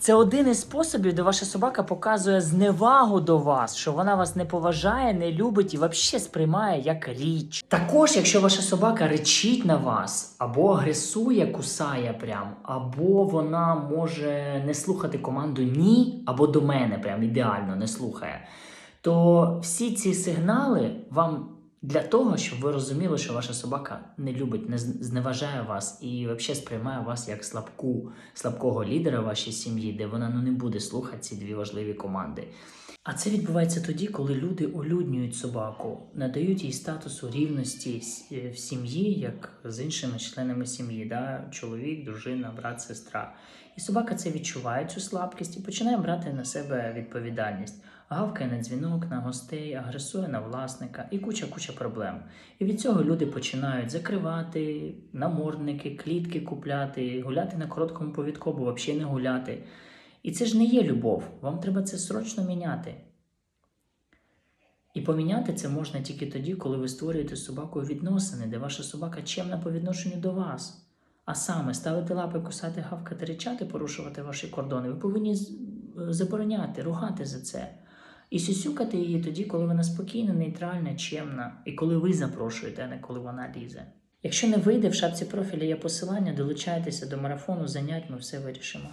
Це один із способів, де ваша собака показує зневагу до вас, що вона вас не поважає, не любить і взагалі сприймає як річ. Також, якщо ваша собака речить на вас, або агресує, кусає прям, або вона може не слухати команду ні, або до мене прям ідеально не слухає, то всі ці сигнали вам для того, щоб ви розуміли, що ваша собака не любить, не зневажає вас і взагалі сприймає вас як слабку, слабкого лідера вашій сім'ї, де вона ну не буде слухати ці дві важливі команди. А це відбувається тоді, коли люди олюднюють собаку, надають їй статусу рівності в сім'ї, як з іншими членами сім'ї, да? чоловік, дружина, брат, сестра. І собака це відчуває цю слабкість і починає брати на себе відповідальність. Гавкає на дзвінок, на гостей, агресує на власника і куча-куча проблем. І від цього люди починають закривати намордники, клітки купляти, гуляти на короткому повідку, або взагалі не гуляти. І це ж не є любов. Вам треба це срочно міняти. І поміняти це можна тільки тоді, коли ви створюєте з собакою відносини, де ваша собака чемна по відношенню до вас. А саме ставити лапи, кусати, гавкати, ричати, порушувати ваші кордони. Ви повинні забороняти, ругати за це. І сюсюкати її тоді, коли вона спокійна, нейтральна, чемна, і коли ви запрошуєте, а не коли вона лізе. Якщо не вийде, в шапці профіля є посилання, долучайтеся до марафону занять, ми все вирішимо.